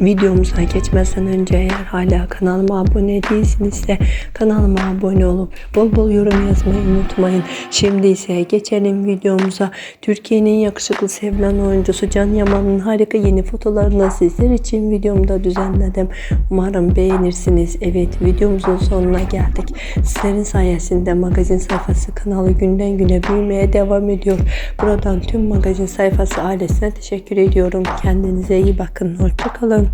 videomuza geçmeden önce eğer hala kanalıma abone değilsiniz de kanalıma abone olup bol bol yorum yazmayı unutmayın şimdi ise geçelim videomuza Türkiye'nin yakışıklı sevilen oyuncusu Can Yaman'ın harika yeni fotolarını sizler için videomda düzenledim umarım beğenirsiniz evet videomuzun sonuna geldik sizlerin sayesinde magazin sayfası kanalı günden güne büyümeye devam ediyor. Buradan tüm magazin sayfası ailesine teşekkür ediyorum. Kendinize iyi bakın. Hoşçakalın.